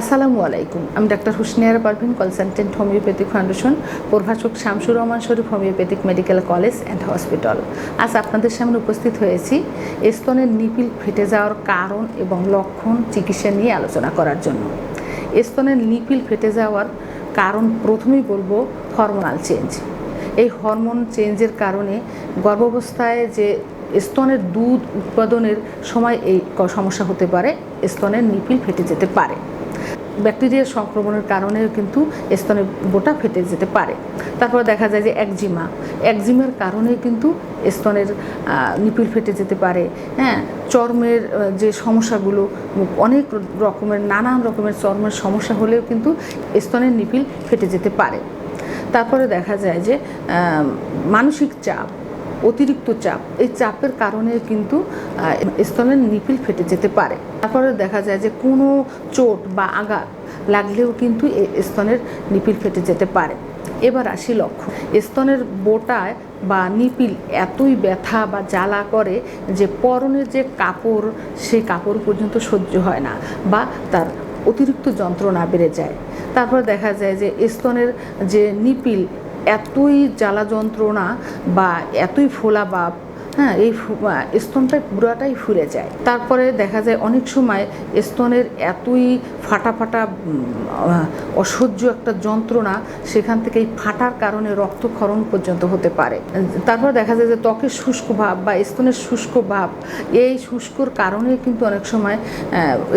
আসসালামু আলাইকুম। আমি doctor Husniara Parvin consultant homeopathic foundation, প্রভাষক Shamsur Rahman Sharif, homeopathic medical college and hospital. আজ আপনাদের সামনে উপস্থিত হয়েছি স্তনের নিপিল ফেটে যাওয়ার কারণ এবং লক্ষণ চিকিৎসা নিয়ে আলোচনা করার জন্য। স্তনের নিপিল ফেটে যাওয়ার কারণ প্রথমেই বলব হরমোনাল চেঞ্জ। এই হরমোন চেঞ্জের কারণে গর্ভাবস্থায় যে স্তনের দুধ উৎপাদনের সময় এই সমস্যা হতে পারে, স্তনের নিপিল ফেটে যেতে পারে। ব্যাকটেরিয়ার সংক্রমণের কারণেও কিন্তু স্তনের বোটা ফেটে যেতে পারে। তারপরে দেখা যায় যে একজিমা। একজিমার কারণে কিন্তু স্তনের নিপিল ফেটে যেতে পারে। হ্যাঁ চর্মের যে সমস্যাগুলো, অনেক রকমের, নানান রকমের চর্মের সমস্যা হলেও কিন্তু স্তনের নিপিল ফেটে যেতে পারে। তারপরে দেখা যায় যে মানসিক চাপ। অতিরিক্ত চাপ। এই চাপের কারণে কিন্তু স্তনের নিপিল ফেটে যেতে পারে। তারপরে দেখা যায় যে কোনো চোট বা আঘাত লাগলেও কিন্তু এই স্তনের নিপিল ফেটে যেতে পারে। এবার আসি লক্ষ্য। স্তনের বোটায় বা নিপিল এতই ব্যথা বা জ্বালা করে যে পরনের যে কাপড়, সেই কাপড় পর্যন্ত সহ্য হয় না বা তার অতিরিক্ত যন্ত্রণা বেড়ে যায়। তারপর দেখা যায় যে স্তনের যে নিপিল এতই জ্বালা যন্ত্রণা বা এতই ফোলা ভাব হ্যাঁ এই স্তনটাই পুরাটাই ফুলে যায়। তারপরে দেখা যায় অনেক সময় স্তনের এতই ফাটা ফাটা অসহ্য একটা যন্ত্রণা সেখান থেকে এই ফাটার কারণে রক্তক্ষরণ পর্যন্ত হতে পারে। তারপর দেখা যায় যে ত্বকের শুষ্ক ভাব বা স্তনের শুষ্ক ভাব, এই শুষ্কর কারণে কিন্তু অনেক সময়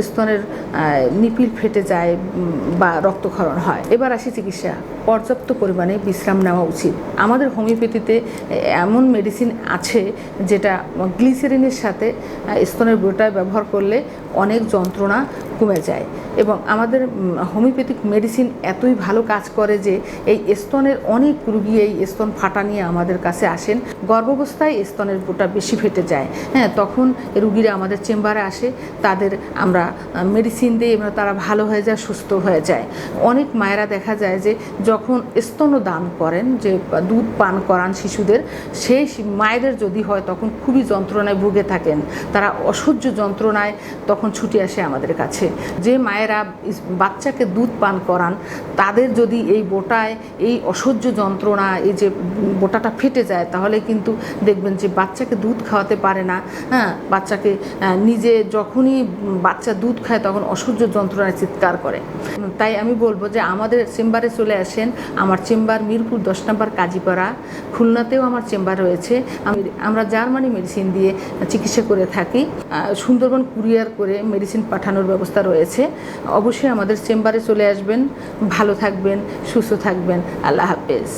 স্তনের নিপিল ফেটে যায় বা রক্তক্ষরণ হয়। এবার আসি চিকিৎসা। পর্যাপ্ত পরিমাণে বিশ্রাম নেওয়া উচিত। আমাদের হোমিওপ্যাথিতে এমন মেডিসিন আছে যেটা গ্লিসেরিনের সাথে স্তনের বোটায় ব্যবহার করলে অনেক যন্ত্রণা কমে যায়। এবং আমাদের হোমিওপ্যাথিক মেডিসিন এতই ভালো কাজ করে যে এই স্তনের অনেক রুগী এই স্তন ফাটা নিয়ে আমাদের কাছে আসেন। গর্ভাবস্থায় স্তনের বোটা বেশি ফেটে যায়। হ্যাঁ তখন রুগীরা আমাদের চেম্বারে আসে, তাদের আমরা মেডিসিন দিই এবং তারা ভালো হয়ে যায়, সুস্থ হয়ে যায়। অনেক মায়েরা দেখা যায় যে যখন স্তনদান করেন, যে দুধ পান করান শিশুদের, সেই মায়েদের যদি হয় তখন খুবই যন্ত্রণায় ভুগে থাকেন। তারা অসহ্য যন্ত্রণায় তখন ছুটে আসে আমাদের কাছে। যে মায়েরা বাচ্চাকে দুধ পান করান, তাদের যদি এই বোটায়, এই অসহ্য যন্ত্রণা, এই যে বোটাটা ফেটে যায়, তাহলে কিন্তু দেখবেন যে বাচ্চাকে দুধ খাওয়াতে পারে না। হ্যাঁ বাচ্চাকে নিজে যখনই বাচ্চা দুধ খায়, তখন অসহ্য যন্ত্রণায় চিৎকার করে। তাই আমি বলব যে আমাদের চেম্বারে চলে আসেন। আমার চেম্বার মিরপুর দশ নম্বর কাজীপাড়া। খুলনাতেও আমার চেম্বার রয়েছে। আমি, আমরা জার্মানি মেডিসিন দিয়ে চিকিৎসা করে থাকি। সুন্দরবন কুরিয়ার করে মেডিসিন পাঠানোর ব্যবস্থা রয়েছে। অবশ্যই আমাদের চেম্বারে চলে আসবেন। ভালো থাকবেন, সুস্থ থাকবেন। আল্লাহ হাফেজ।